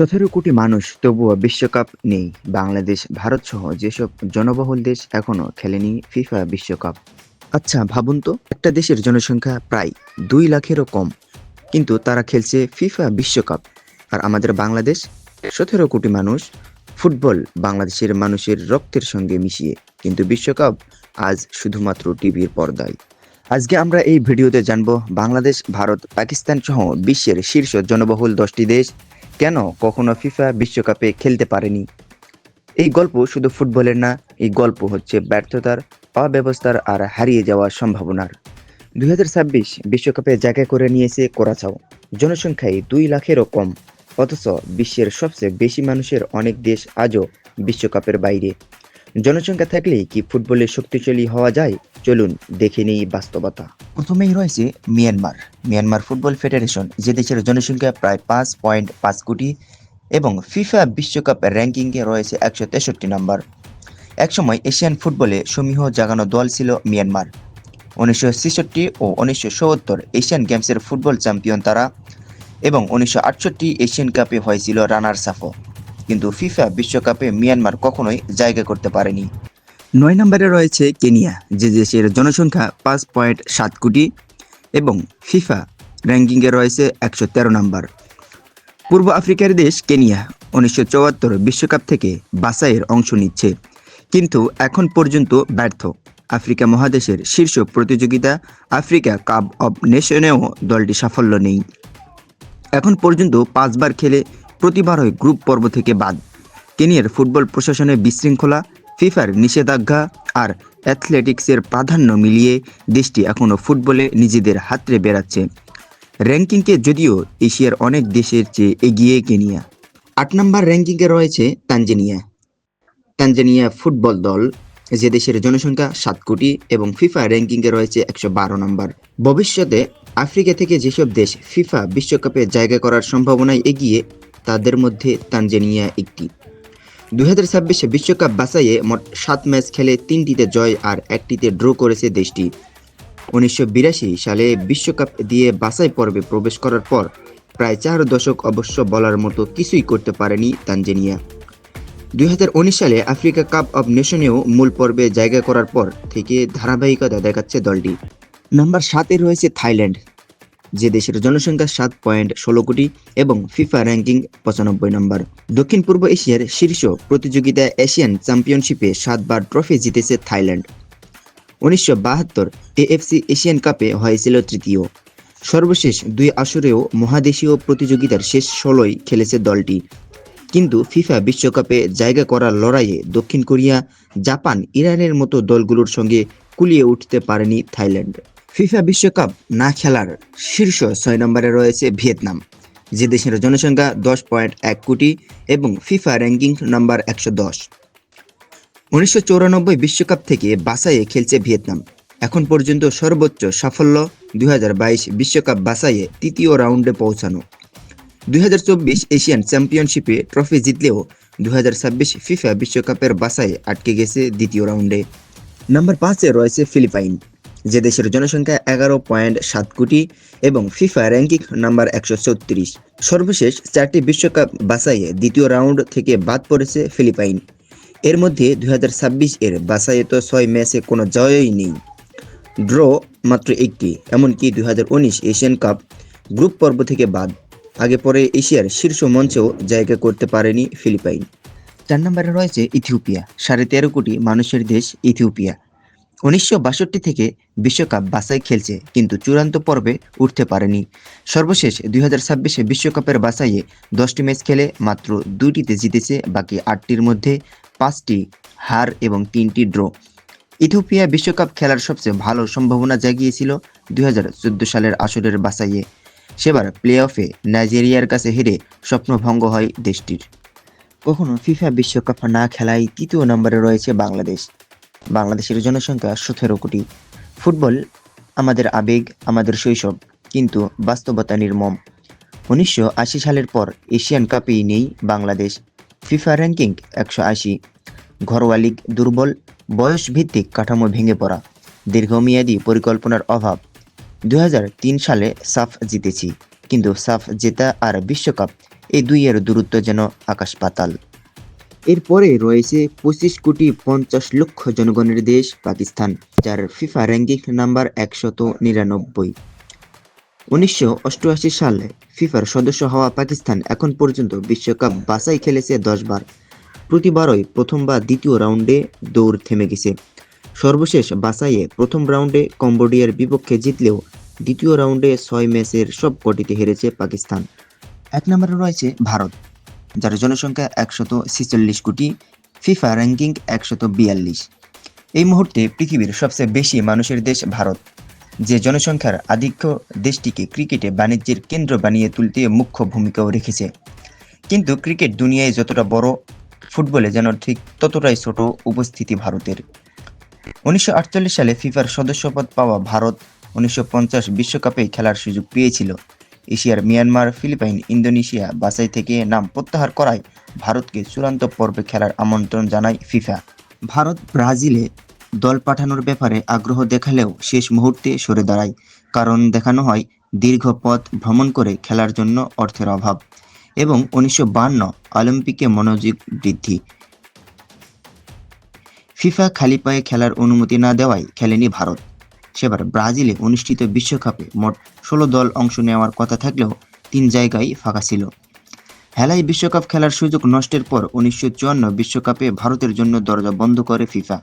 সতেরো কোটি মানুষ তবুও বিশ্বকাপ নেই। বাংলাদেশ, ভারত সহ যেসব জনবহুল দেশ এখনও খেলেনি ফিফা বিশ্বকাপ। আচ্ছা ভাবুন তো, একটা দেশের জনসংখ্যা প্রায় দুই লাখেরও কম, কিন্তু তারা খেলছে ফিফা বিশ্বকাপ। আর আমাদের বাংলাদেশ, সতেরো কোটি মানুষ ফুটবল বাংলাদেশের মানুষের রক্তের সঙ্গে মিশিয়ে, কিন্তু বিশ্বকাপ আজ শুধুমাত্র টিভির পর্দায়। আজকে আমরা এই ভিডিওতে জানব বাংলাদেশ, ভারত, পাকিস্তান সহ বিশ্বের শীর্ষ জনবহুল দশটি দেশ কেন কখনো ফিফা বিশ্বকাপে খেলতে পারেনি? এই গল্প শুধু ফুটবলের না, এই গল্প হচ্ছে ব্যর্থতার, অব্যবস্থার আর হারিয়ে যাওয়ার সম্ভাবনার। দুই বিশ্বকাপে জায়গা করে নিয়েছে কোরাচাও। জনসংখ্যায় দুই লাখেরও কম। অথচ বিশ্বের সবচেয়ে বেশি মানুষের অনেক দেশ আজও বিশ্বকাপের বাইরে। জনসংখ্যা থাকলে কি ফুটবলে শক্তিশালী হওয়া যায়? চলুন দেখে নেই বাস্তবতা। প্রথমেই রয়েছে মিয়ানমার। মিয়ানমার ফুটবল ফেডারেশন যে দেশের জনসংখ্যা প্রায় পাঁচ পয়েন্ট পাঁচ কোটি এবং ফিফা বিশ্বকাপ র্যাঙ্কিংয়ে রয়েছে একশো তেষট্টি নম্বর। একসময় এশিয়ান ফুটবলে সমীহ জাগানো দল ছিল মিয়ানমার। উনিশশো ছেষট্টি ও উনিশশো সত্তর এশিয়ান গেমসের ফুটবল চ্যাম্পিয়ন তারা এবং উনিশশো আটষট্টি এশিয়ান কাপে হয়েছিল রানার সাফো কিন্তু ফিফা বিশ্বকাপে মিয়ানমার কখনোই জায়গা করতে পারেনি। নয় নম্বরে রয়েছে কেনিয়া, যে দেশের জনসংখ্যা পাঁচ পয়েন্ট সাত কোটি এবং ফিফা র্যাঙ্কিংয়ে রয়েছে একশো তেরো নম্বর। পূর্ব আফ্রিকার দেশ কেনিয়া উনিশশো চুয়াত্তর বিশ্বকাপ থেকে বাছাইয়ের অংশ নিচ্ছে, কিন্তু এখন পর্যন্ত ব্যর্থ। আফ্রিকা মহাদেশের শীর্ষ প্রতিযোগিতা আফ্রিকা কাপ অব নেশনেও দলটি সাফল্য নেই। এখন পর্যন্ত পাঁচবার খেলে প্রতিবারই গ্রুপ পর্ব থেকে বাদ। কেনিয়ার ফুটবল প্রশাসনের বিশৃঙ্খলা, ফিফার নিষেধাজ্ঞা আর অ্যাথলেটিক্সের প্রাধান্য মিলিয়ে দেশটি এখনও ফুটবলে নিজেদের হাতরে বেড়াচ্ছে। র্যাঙ্কিংকে যদিও এশিয়ার অনেক দেশের চেয়ে এগিয়ে কেনিয়া। আট নম্বর র্যাঙ্কিংয়ে রয়েছে তানজানিয়া। তানজানিয়া ফুটবল দল, যে দেশের জনসংখ্যা সাত কোটি এবং ফিফা র্যাঙ্কিংয়ে রয়েছে একশো বারো নম্বর। ভবিষ্যতে আফ্রিকা থেকে যেসব দেশ ফিফা বিশ্বকাপে জায়গা করার সম্ভাবনায় এগিয়ে তাদের মধ্যে তানজানিয়া একটি। দু হাজার ছাব্বিশে বিশ্বকাপ বাছাইয়ে মোট সাত ম্যাচ খেলে তিনটিতে জয় আর একটিতে ড্র করেছে দেশটি। উনিশশো বিরাশি সালে বিশ্বকাপ দিয়ে বাছাই পর্বে প্রবেশ করার পর প্রায় চার দশক অবশ্য বলার মতো কিছুই করতে পারেনি তানজানিয়া। দুই হাজার উনিশ সালে আফ্রিকা কাপ অব নেশনেও মূল পর্বে জায়গা করার পর থেকে ধারাবাহিকতা দেখাচ্ছে দলটি। নাম্বার সাতে রয়েছে থাইল্যান্ড। যে দেশের জনসংখ্যা সাত পয়েন্ট ষোলো কোটি এবং ফিফা র্যাঙ্কিং পঁচানব্বই নম্বর। দক্ষিণ পূর্ব এশিয়ার শীর্ষ প্রতিযোগিতা এশিয়ান চ্যাম্পিয়নশিপে সাতবার ট্রফি জিতেছে থাইল্যান্ড। উনিশশো বাহাত্তর এএফসি এশিয়ান কাপে হয়েছিল তৃতীয়। সর্বশেষ দুই আসরেও মহাদেশীয় প্রতিযোগিতার শেষ ষোলোই খেলেছে দলটি। কিন্তু ফিফা বিশ্বকাপে জায়গা করার লড়াইয়ে দক্ষিণ কোরিয়া, জাপান, ইরানের মতো দলগুলোর সঙ্গে কুলিয়ে উঠতে পারেনি থাইল্যান্ড। ফিফা বিশ্বকাপ না খেলার শীর্ষ ছয় নম্বরে রয়েছে ভিয়েতনাম, যে দেশের জনসংখ্যা দশ পয়েন্ট এক কোটি এবং ফিফা র্যাঙ্কিং নাম্বার একশো দশ। উনিশশো চৌরানব্বই বিশ্বকাপ থেকে বাসাইয়ে খেলছে ভিয়েতনাম। এখন পর্যন্ত সর্বোচ্চ সাফল্য দুই বিশ্বকাপ বাসাইয়ে তৃতীয় রাউন্ডে পৌঁছানো। দুই হাজার চব্বিশ এশিয়ান চ্যাম্পিয়নশিপে ট্রফি জিতলেও দুই হাজার ছাব্বিশ ফিফা বিশ্বকাপের বাসায় আটকে গেছে দ্বিতীয় রাউন্ডে। নাম্বার পাঁচে রয়েছে ফিলিপাইন। যে দেশের জনসংখ্যা এগারো পয়েন্ট সাত কোটি এবং ফিফা র্যাঙ্কিং নাম্বার একশো চৌত্রিশ সর্বশেষ চারটি বিশ্বকাপ বাছাইয়ে দ্বিতীয় রাউন্ড থেকে বাদ পড়েছে ফিলিপাইন। এর মধ্যে দুই হাজার ছাব্বিশ এর বাছাইয়ে তো ছয় ম্যাচে কোনো জয়ই নেই। ড্র মাত্র একটি, এমনকি দুই হাজার উনিশ এশিয়ান কাপ গ্রুপ পর্ব থেকে বাদ। আগে পরে এশিয়ার শীর্ষ মঞ্চেও জায়গা করতে পারেনি ফিলিপাইন। চার নম্বরে রয়েছে ইথিওপিয়া, সাড়ে তেরো কোটি মানুষের দেশ ইথিওপিয়া। উনিশশো বাষট্টি থেকে বিশ্বকাপ বাছাই খেলছে, কিন্তু চূড়ান্ত পর্বে উঠতে পারেনি। সর্বশেষ দুই হাজার ছাব্বিশে বিশ্বকাপের বাছাইয়ে দশটি ম্যাচ খেলে মাত্র দুইটিতে জিতেছে বাকি আটটির মধ্যে পাঁচটি হার এবং তিনটি ড্র। ইথিওপিয়া বিশ্বকাপ খেলার সবচেয়ে ভালো সম্ভাবনা জাগিয়েছিল দুই হাজার চোদ্দ সালের আসরের বাছাইয়ে। সেবার প্লে অফে নাইজেরিয়ার কাছে হেরে স্বপ্নভঙ্গ হয় দেশটির। কখনো ফিফা বিশ্বকাপ না খেলায় তৃতীয় নম্বরে রয়েছে বাংলাদেশ। বাংলাদেশের জনসংখ্যা সতেরো কোটি। ফুটবল আমাদের আবেগ, আমাদের শৈশব, কিন্তু বাস্তবতা নির্মম। উনিশশো আশি সালের পর এশিয়ান কাপেই নেই বাংলাদেশ। ফিফা র্যাঙ্কিং একশো আশি। ঘরোয়া লীগ দুর্বল, বয়সভিত্তিক কাঠামো ভেঙে পড়া, দীর্ঘমেয়াদী পরিকল্পনার অভাব। দুই হাজার তিন সালে সাফ জিতেছি, কিন্তু সাফ জেতা আর বিশ্বকাপ এই দুইয়ের দূরত্ব যেন আকাশ পাতাল। এরপরে রয়েছে পঁচিশ কোটি পঞ্চাশ লক্ষ জনগণের দেশ, পাকিস্তান, যার ফিফা র্যাঙ্কিং নাম্বার একশত নিরানব্বই। উনিশশো সালে ফিফার সদস্য হওয়া পাকিস্তান এখন পর্যন্ত বিশ্বকাপ বাছাই খেলেছে দশবার প্রতিবারই প্রথম বা দ্বিতীয় রাউন্ডে দৌড় থেমে গেছে। সর্বশেষ বাছাইয়ে প্রথম রাউন্ডে কম্বোডিয়ার বিপক্ষে জিতলেও দ্বিতীয় রাউন্ডে ছয় ম্যাচের সব কটিতে হেরেছে পাকিস্তান। এক নম্বরে রয়েছে ভারত। যার জনসংখ্যা একশত ছেচল্লিশ কোটি, ফিফা র্যাঙ্কিং একশত বিয়াল্লিশ। এই মুহূর্তে পৃথিবীর সবচেয়ে বেশি মানুষের দেশ ভারত। যে জনসংখ্যার আধিক্য দেশটিকে ক্রিকেটে বাণিজ্যের কেন্দ্র বানিয়ে তুলতে মুখ্য ভূমিকাও রেখেছে। কিন্তু ক্রিকেট দুনিয়ায় যতটা বড়, ফুটবলে যেন ঠিক ততটাই ছোট উপস্থিতি ভারতের। উনিশশো আটচল্লিশ সালে ফিফার সদস্যপদ পাওয়া ভারত উনিশশো বিশ্বকাপে খেলার সুযোগ পেয়েছিল। এশিয়ার মিয়ানমার, ফিলিপাইন, ইন্দোনেশিয়া বাছাই থেকে নাম প্রত্যাহার করায় ভারতকে চূড়ান্ত পর্বে খেলার আমন্ত্রণ জানায় ফিফা। ভারত ব্রাজিলে দল পাঠানোর ব্যাপারে আগ্রহ দেখালেও শেষ মুহূর্তে সরে দাঁড়ায়, কারণ দেখানো হয় দীর্ঘ পথ ভ্রমণ করে খেলার জন্য অর্থের অভাব এবং উনিশশো অলিম্পিকে মনোযোগ বৃদ্ধি। ফিফা খালি পায়ে খেলার অনুমতি না দেওয়ায় খেলেনি ভারত। সেবার ব্রাজিলে অনুষ্ঠিত বিশ্বকাপে মোট ষোলো দল অংশ নেওয়ার কথা থাকলেও তিন জায়গায় ফাঁকা ছিল। হেলাই বিশ্বকাপ খেলার সুযোগ নষ্টের পর উনিশশো বিশ্বকাপে ভারতের জন্য দরজা বন্ধ করে ফিফা।